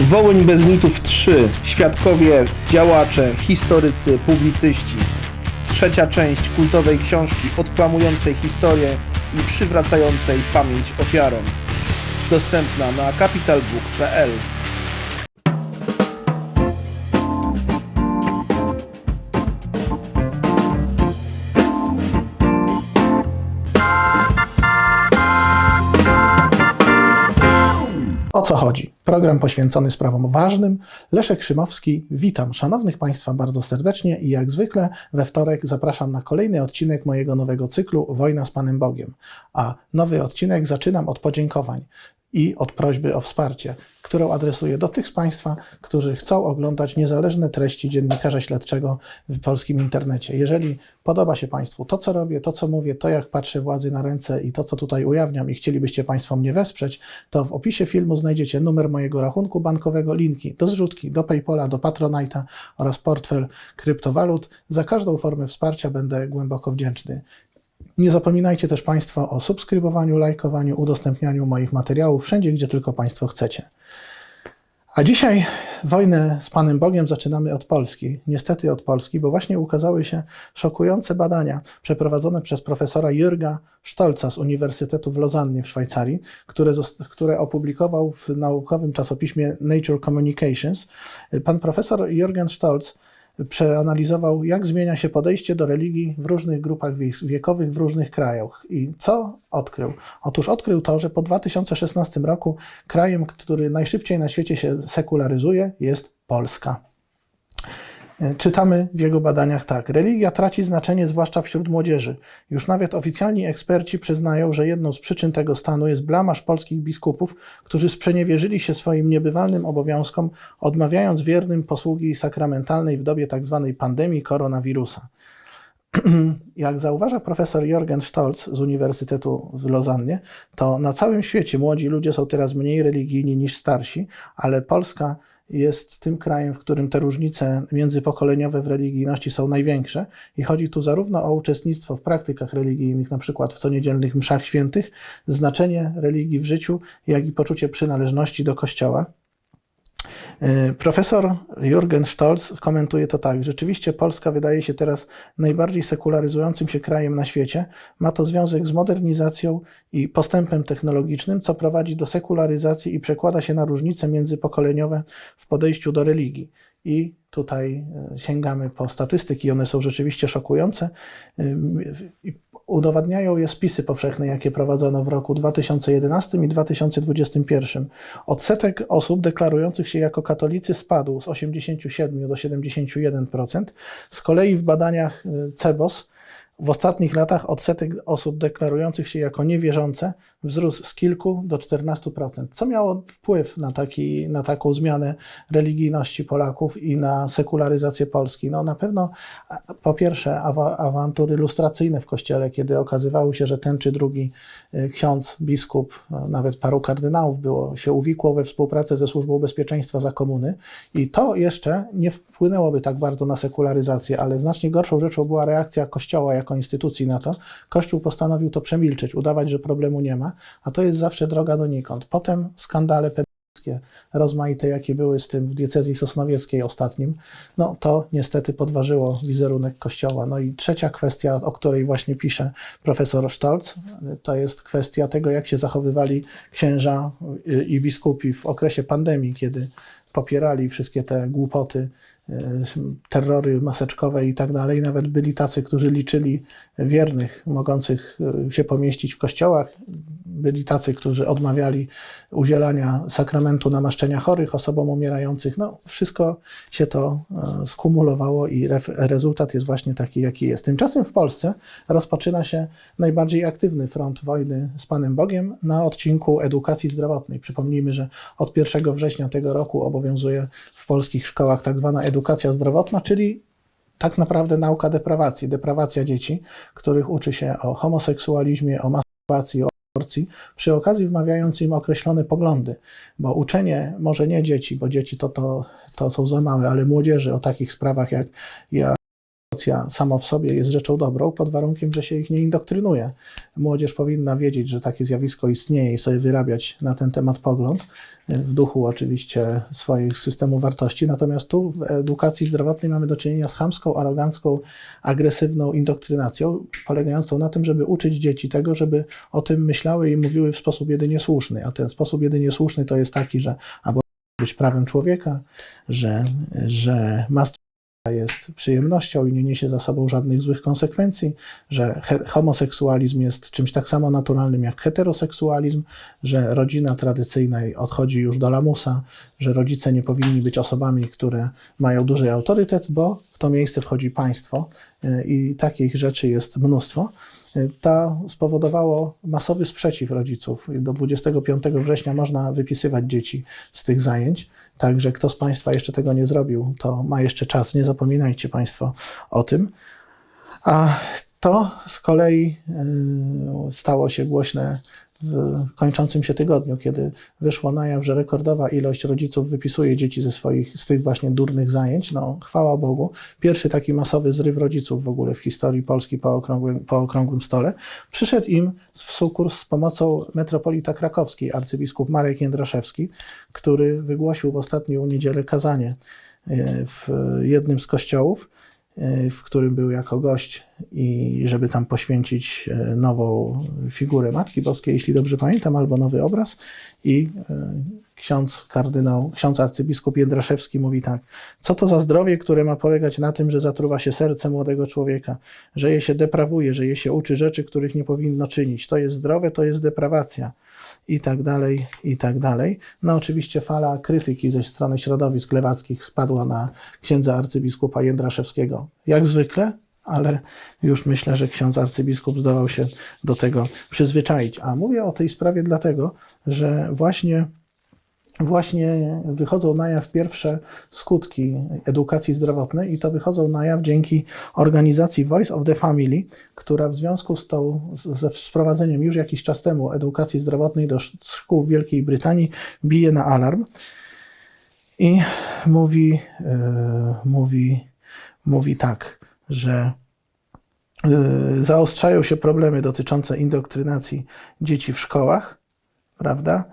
Wołyń bez mitów 3. Świadkowie, działacze, historycy, publicyści. Trzecia część kultowej książki odklamującej historię i przywracającej pamięć ofiarom. Dostępna na capitalbook.pl co chodzi? Program poświęcony sprawom ważnym. Leszek Szymowski, witam szanownych Państwa bardzo serdecznie i jak zwykle we wtorek zapraszam na kolejny odcinek mojego nowego cyklu Wojna z Panem Bogiem. A nowy odcinek zaczynam od podziękowań i od prośby o wsparcie, którą adresuję do tych z Państwa, którzy chcą oglądać niezależne treści dziennikarza śledczego w polskim internecie. Jeżeli podoba się Państwu to, co robię, to, co mówię, to, jak patrzę władzy na ręce i to, co tutaj ujawniam i chcielibyście Państwo mnie wesprzeć, to w opisie filmu znajdziecie numer mojego rachunku bankowego, linki do zrzutki, do PayPala, do Patronite'a oraz portfel kryptowalut. Za każdą formę wsparcia będę głęboko wdzięczny. Nie zapominajcie też Państwo o subskrybowaniu, lajkowaniu, udostępnianiu moich materiałów wszędzie, gdzie tylko Państwo chcecie. A dzisiaj wojnę z Panem Bogiem zaczynamy od Polski. Niestety od Polski, bo właśnie ukazały się szokujące badania przeprowadzone przez profesora Jürga Stolca z Uniwersytetu w Lozannie w Szwajcarii, które, które opublikował w naukowym czasopiśmie Nature Communications. Pan profesor Jürgen Stolz przeanalizował, jak zmienia się podejście do religii w różnych grupach wie- wiekowych w różnych krajach. I co odkrył? Otóż odkrył to, że po 2016 roku krajem, który najszybciej na świecie się sekularyzuje, jest Polska. Czytamy w jego badaniach tak. Religia traci znaczenie zwłaszcza wśród młodzieży. Już nawet oficjalni eksperci przyznają, że jedną z przyczyn tego stanu jest blamaż polskich biskupów, którzy sprzeniewierzyli się swoim niebywalnym obowiązkom, odmawiając wiernym posługi sakramentalnej w dobie tzw. pandemii koronawirusa. Jak zauważa profesor Jorgen Stolz z Uniwersytetu w Lozannie, to na całym świecie młodzi ludzie są teraz mniej religijni niż starsi, ale Polska jest tym krajem, w którym te różnice międzypokoleniowe w religijności są największe i chodzi tu zarówno o uczestnictwo w praktykach religijnych, na przykład w coniedzielnych mszach świętych, znaczenie religii w życiu, jak i poczucie przynależności do Kościoła. Yy, Profesor Jürgen Stolz komentuje to tak. Rzeczywiście Polska wydaje się teraz najbardziej sekularyzującym się krajem na świecie. Ma to związek z modernizacją i postępem technologicznym, co prowadzi do sekularyzacji i przekłada się na różnice międzypokoleniowe w podejściu do religii. I tutaj e, sięgamy po statystyki, one są rzeczywiście szokujące. Udowadniają je spisy powszechne, jakie prowadzono w roku 2011 i 2021. Odsetek osób deklarujących się jako katolicy spadł z 87 do 71%. Z kolei w badaniach y, CEBOS w ostatnich latach odsetek osób deklarujących się jako niewierzące wzrósł z kilku do 14%, co miało wpływ na, taki, na taką zmianę religijności Polaków i na sekularyzację Polski. No na pewno po pierwsze awa, awantury lustracyjne w kościele, kiedy okazywało się, że ten czy drugi y, ksiądz, biskup, no, nawet paru kardynałów było, się uwikło we współpracę ze Służbą Bezpieczeństwa za komuny i to jeszcze nie wpłynęłoby tak bardzo na sekularyzację, ale znacznie gorszą rzeczą była reakcja Kościoła jako instytucji na to. Kościół postanowił to przemilczeć, udawać, że problemu nie ma, a to jest zawsze droga donikąd. Potem skandale pedofilskie, rozmaite, jakie były z tym w diecezji sosnowieckiej ostatnim, no to niestety podważyło wizerunek Kościoła. No i trzecia kwestia, o której właśnie pisze profesor Stolz, to jest kwestia tego, jak się zachowywali księża i biskupi w okresie pandemii, kiedy popierali wszystkie te głupoty, terrory maseczkowe i tak dalej. Nawet byli tacy, którzy liczyli wiernych, mogących y, się pomieścić w kościołach. Byli tacy, którzy odmawiali udzielania sakramentu namaszczenia chorych, osobom umierających. No, wszystko się to e, skumulowało i rezultat jest właśnie taki, jaki jest. Tymczasem w Polsce rozpoczyna się najbardziej aktywny front wojny z Panem Bogiem na odcinku edukacji zdrowotnej. Przypomnijmy, że od 1 września tego roku obowiązuje w polskich szkołach tak zwana edukacja zdrowotna, czyli tak naprawdę nauka deprawacji, deprawacja dzieci, których uczy się o homoseksualizmie, o masturbacji, o aborcji, przy okazji wmawiając im określone poglądy, bo uczenie może nie dzieci, bo dzieci to, to, to są za małe, ale mładzieży o takich sprawach jak, jak Emocja sama w sobie jest rzeczą dobrą, pod warunkiem, że się ich nie indoktrynuje. Młodzież powinna wiedzieć, że takie zjawisko istnieje i sobie wyrabiać na ten temat pogląd, w duchu oczywiście swoich systemów wartości. Natomiast tu w edukacji zdrowotnej mamy do czynienia z chamską, arogancką, agresywną indoktrynacją, polegającą na tym, żeby uczyć dzieci tego, żeby o tym myślały i mówiły w sposób jedynie słuszny. A ten sposób jedynie słuszny to jest taki, że albo być prawem człowieka, że, że masturbacja jest przyjemnością i nie niesie za sobą żadnych złych konsekwencji, że homoseksualizm jest czymś tak samo naturalnym jak heteroseksualizm, że rodzina tradycyjna odchodzi już do lamusa, że rodzice nie powinni być osobami, które mają duży autorytet, bo w to miejsce wchodzi państwo y, i takich rzeczy jest mnóstwo. To spowodowało masowy sprzeciw rodziców. Do 25 września można wypisywać dzieci z tych zajęć. Także kto z Państwa jeszcze tego nie zrobił, to ma jeszcze czas. Nie zapominajcie Państwo o tym. A to z kolei y, stało się głośne w kończącym się tygodniu, kiedy wyszło na jaw, że rekordowa ilość rodziców wypisuje dzieci ze swoich, z tych właśnie durnych zajęć. No, chwała Bogu. Pierwszy taki masowy zryw rodziców w ogóle w historii Polski po okrągłym, po okrągłym stole. Przyszedł im w sukurs z pomocą metropolita krakowskiej, arcybiskup Marek Jędraszewski, który wygłosił w ostatnią niedzielę kazanie e, w jednym z kościołów, w którym był jako gość i żeby tam poświęcić e, nową figurę Matki Boskiej, jeśli dobrze pamiętam, albo nowy obraz. I e, ksiądz kardynał, ksiądz arcybiskup Jędraszewski mówi tak, co to za zdrowie, które ma polegać na tym, że zatruwa się serce młodego człowieka, że je się deprawuje, że je się uczy rzeczy, których nie powinno czynić. To jest zdrowe, to jest deprawacja i tak dalej, i tak dalej. No oczywiście fala krytyki ze strony środowisk lewackich spadła na księdza arcybiskupa Jędraszewskiego. Jak zwykle, ale już myślę, że ksiądz arcybiskup zdołał się do tego przyzwyczaić. A mówię o tej sprawie dlatego, że właśnie właśnie wychodzą na jaw pierwsze skutki edukacji zdrowotnej i to wychodzą na jaw dzięki organizacji Voice of the Family, która w związku z tą, ze wprowadzeniem już jakiś czas temu edukacji zdrowotnej do sz- szkół w Wielkiej Brytanii bije na alarm i mówi, e, mówi, mówi tak, że e, zaostrzają się problemy dotyczące indoktrynacji dzieci w szkołach, prawda?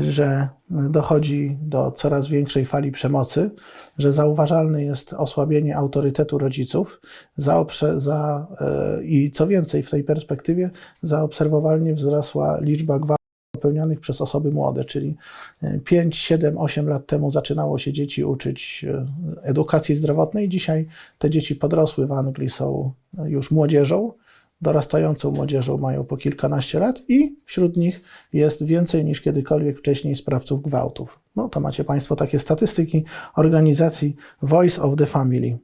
Że dochodzi do coraz większej fali przemocy, że zauważalne jest osłabienie autorytetu rodziców zaoprze, za, e, i co więcej, w tej perspektywie zaobserwowalnie wzrosła liczba gwałtów popełnianych przez osoby młode, czyli e, 5, 7, 8 lat temu zaczynało się dzieci uczyć e, edukacji zdrowotnej. Dzisiaj te dzieci podrosły w Anglii, są już młodzieżą, dorastającą młodzieżą, mają po kilkanaście lat i wśród nich jest więcej niż kiedykolwiek wcześniej sprawców gwałtów. No to macie Państwo takie statystyki organizacji Voice of the Family.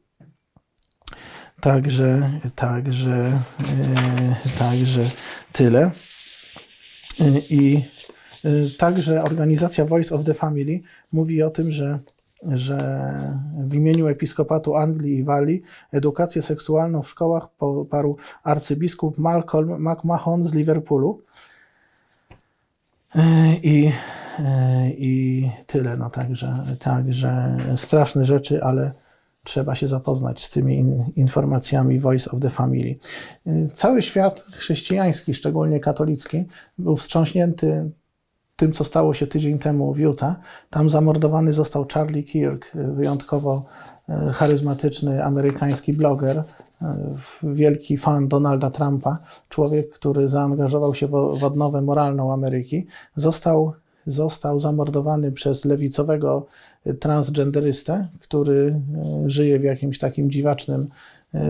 Także, także, e, także tyle. E, I e, także organizacja Voice of the Family mówi o tym, że, że w imieniu Episkopatu Anglii i Walii edukację seksualną w szkołach poparł arcybiskup Malcolm McMahon z Liverpoolu. E, I, e, i tyle. No także, także straszne rzeczy, ale trzeba się zapoznać z tymi in, informacjami Voice of the Family. E, Cały świat chrześcijański, szczególnie katolicki, był wstrząśnięty tym, co stało się tydzień temu w Utah. Tam zamordowany został Charlie Kirk, wyjątkowo e, charyzmatyczny amerykański bloger, e, wielki fan Donalda Trumpa, człowiek, który zaangażował się w odnowę moralną Ameryki, został, został zamordowany przez lewicowego transgenderystę, który żyje w jakimś takim dziwacznym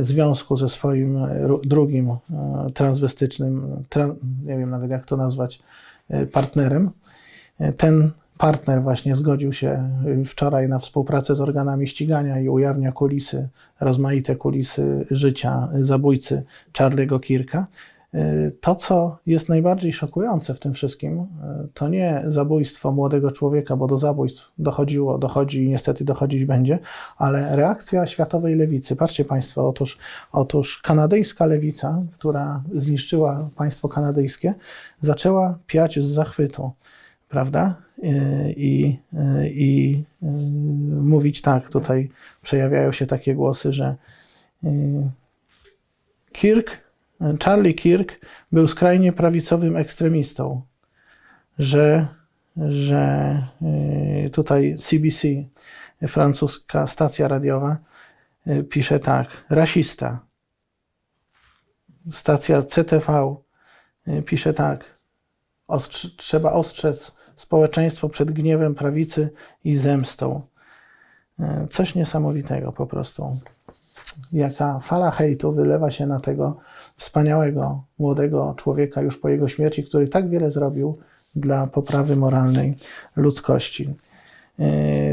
związku ze swoim ru- drugim transwestycznym, tran, nie wiem nawet jak to nazwać, partnerem. E, Ten partner właśnie zgodził się e, wczoraj na współpracę z organami ścigania i ujawnia kulisy, rozmaite kulisy życia zabójcy Charlie'ego Kirka. E, To, co jest najbardziej szokujące w tym wszystkim, e, to nie zabójstwo młodego człowieka, bo do zabójstw dochodziło, dochodzi i niestety dochodzić będzie, ale reakcja światowej lewicy. Patrzcie Państwo, otóż, otóż kanadyjska lewica, która zniszczyła państwo kanadyjskie, zaczęła piać z zachwytu, prawda? E, I, i e, mówić tak, tutaj przejawiają się takie głosy, że Kirk, Charlie Kirk był skrajnie prawicowym ekstremistą, że, że y, tutaj CBC, francuska stacja radiowa, y, pisze tak, rasista. Stacja CTV y, pisze tak, ostrz- trzeba ostrzec społeczeństwo przed gniewem prawicy i zemstą. Coś niesamowitego po prostu jaka fala hejtu wylewa się na tego wspaniałego, młodego człowieka już po jego śmierci, który tak wiele zrobił dla poprawy moralnej ludzkości. Yy,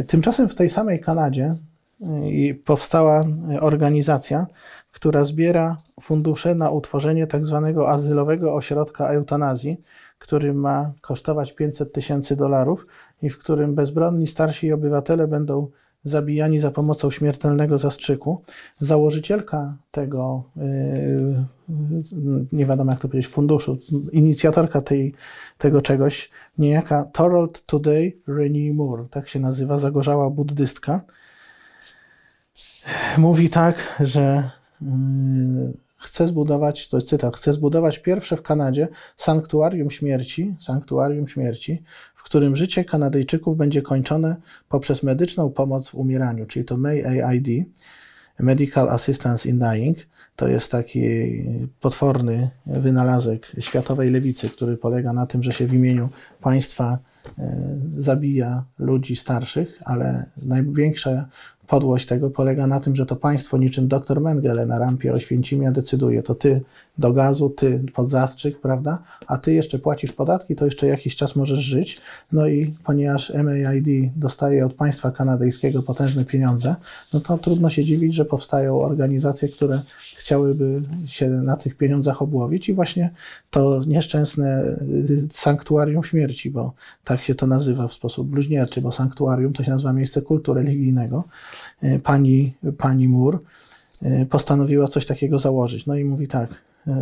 Tymczasem w tej samej Kanadzie yy, powstała organizacja, która zbiera fundusze na utworzenie tak zwanego azylowego ośrodka eutanazji, który ma kosztować 500 tysięcy dolarów i w którym bezbronni starsi obywatele będą zabijani za pomocą śmiertelnego zastrzyku. Założycielka tego, yy, nie wiadomo jak to powiedzieć, funduszu, inicjatorka tej, tego czegoś, niejaka Thorold Today Renee Moore, tak się nazywa, zagorzała buddystka, mówi tak, że yy, chce zbudować, to jest cytat, chce zbudować pierwsze w Kanadzie sanktuarium śmierci, sanktuarium śmierci, w którym życie Kanadyjczyków będzie kończone poprzez medyczną pomoc w umieraniu, czyli to MAID, Medical Assistance in Dying. To jest taki potworny wynalazek światowej lewicy, który polega na tym, że się w imieniu państwa e, zabija ludzi starszych, ale największa podłość tego polega na tym, że to państwo niczym dr Mengele na rampie Oświęcimia decyduje, to ty do gazu, ty pod zastrzyk, prawda, a ty jeszcze płacisz podatki, to jeszcze jakiś czas możesz żyć, no i ponieważ MAID dostaje od państwa kanadyjskiego potężne pieniądze, no to trudno się dziwić, że powstają organizacje, które chciałyby się na tych pieniądzach obłowić i właśnie to nieszczęsne y, sanktuarium śmierci, bo tak się to nazywa w sposób bluźnierczy, bo sanktuarium to się nazywa miejsce kultu religijnego, y, pani, pani Mur y, postanowiła coś takiego założyć. No i mówi tak,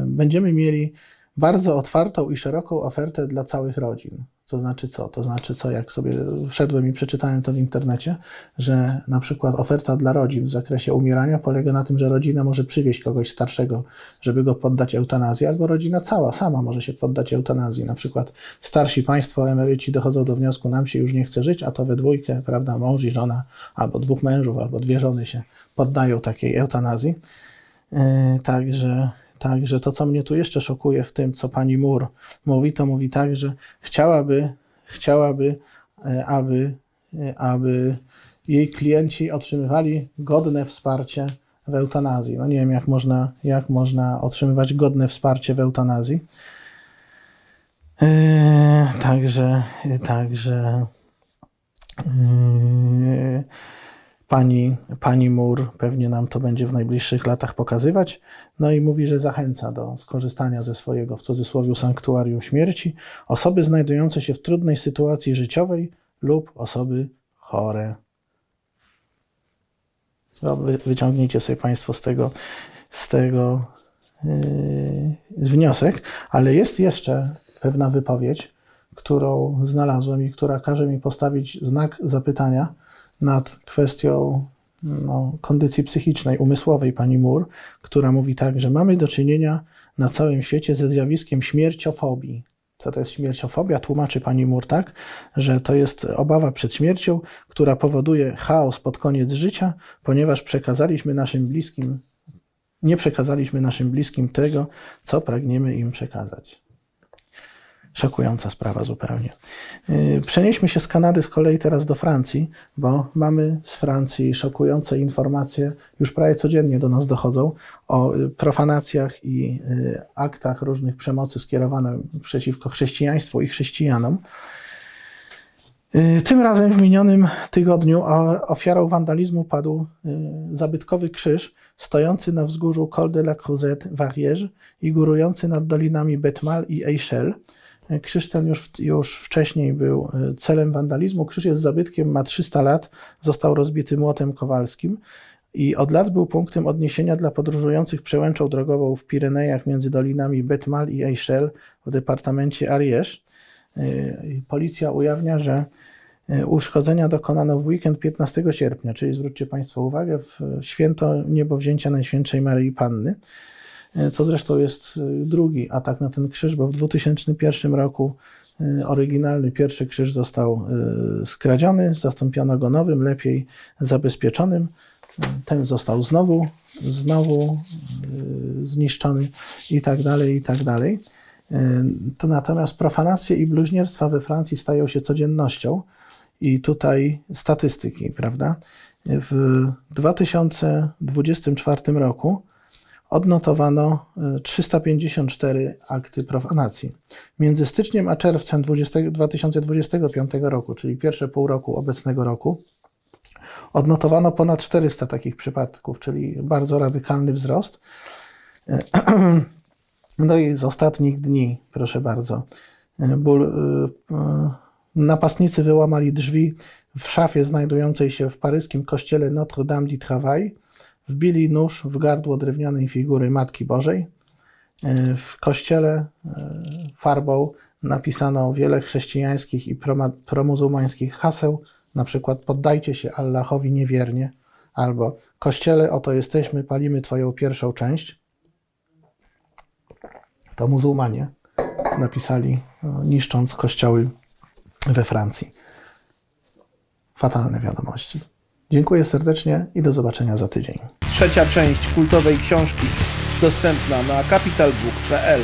będziemy mieli bardzo otwartą i szeroką ofertę dla całych rodzin. To znaczy co? To znaczy co, jak sobie wszedłem i przeczytałem to w internecie, że na przykład oferta dla rodzin w zakresie umierania polega na tym, że rodzina może przywieźć kogoś starszego, żeby go poddać eutanazji, albo rodzina cała, sama może się poddać eutanazji. Na przykład starsi państwo, emeryci dochodzą do wniosku, nam się już nie chce żyć, a to we dwójkę, prawda, mąż i żona, albo dwóch mężów, albo dwie żony się poddają takiej eutanazji. Yy, Także, także to, co mnie tu jeszcze szokuje w tym, co pani Mur mówi, to mówi tak, że chciałaby, chciałaby, e, aby, e, aby jej klienci otrzymywali godne wsparcie w eutanazji. No nie wiem, jak można, jak można otrzymywać godne wsparcie w eutanazji. Yy, Także, także yy, pani, pani Mur pewnie nam to będzie w najbliższych latach pokazywać. No i mówi, że zachęca do skorzystania ze swojego, w cudzysłowie, sanktuarium śmierci osoby znajdujące się w trudnej sytuacji życiowej lub osoby chore. No, wy, wyciągnijcie sobie Państwo z tego, z tego yy, wniosek, ale jest jeszcze pewna wypowiedź, którą znalazłem i która każe mi postawić znak zapytania nad kwestią no, kondycji psychicznej, umysłowej pani Mur, która mówi tak, że mamy do czynienia na całym świecie ze zjawiskiem śmierciofobii. Co to jest śmierciofobia? Tłumaczy pani Mur tak, że to jest obawa przed śmiercią, która powoduje chaos pod koniec życia, ponieważ przekazaliśmy naszym bliskim, nie przekazaliśmy naszym bliskim tego, co pragniemy im przekazać. Szokująca sprawa zupełnie. Yy, Przenieśmy się z Kanady z kolei teraz do Francji, bo mamy z Francji szokujące informacje, już prawie codziennie do nas dochodzą, o y, profanacjach i y, aktach różnych przemocy skierowanych przeciwko chrześcijaństwu i chrześcijanom. Y, Tym razem w minionym tygodniu ofiarą wandalizmu padł y, zabytkowy krzyż stojący na wzgórzu Col de la Cruzette w Ariège i górujący nad dolinami Betmal i Eichel. Krzyż ten już, już wcześniej był y, celem wandalizmu. Krzyż jest zabytkiem, ma 300 lat, został rozbity młotem kowalskim i od lat był punktem odniesienia dla podróżujących przełęczą drogową w Pirenejach między dolinami Betmal i Eichel w departamencie Ariège. Policja ujawnia, że E, Uszkodzenia dokonano w weekend 15 sierpnia, czyli zwróćcie Państwo uwagę, w święto niebowzięcia Najświętszej Maryi Panny. E, To zresztą jest e, drugi atak na ten krzyż, bo w 2001 roku e, oryginalny pierwszy krzyż został skradziony, zastąpiono go nowym, lepiej zabezpieczonym. Ten został znowu, znowu zniszczony i tak dalej, i tak dalej. To natomiast profanacje i bluźnierstwa we Francji stają się codziennością. I tutaj statystyki, prawda? W 2024 roku odnotowano e, 354 akty profanacji. Między styczniem a czerwcem 20, 2025 roku, czyli pierwsze pół roku obecnego roku, odnotowano ponad 400 takich przypadków, czyli bardzo radykalny wzrost. E, No i z ostatnich dni, proszę bardzo, e, ból, e, e, napastnicy wyłamali drzwi w szafie znajdującej się w paryskim kościele Notre-Dame du Travail, wbili nóż w gardło drewnianej figury Matki Bożej. E, W kościele e, farbą napisano wiele chrześcijańskich i promuzułmańskich haseł, na przykład poddajcie się Allahowi niewiernie, albo kościele, oto jesteśmy, palimy twoją pierwszą część. To muzułmanie napisali, e, niszcząc kościoły we Francji. Fatalne wiadomości. Dziękuję serdecznie i do zobaczenia za tydzień. Trzecia część kultowej książki dostępna na capitalbook.pl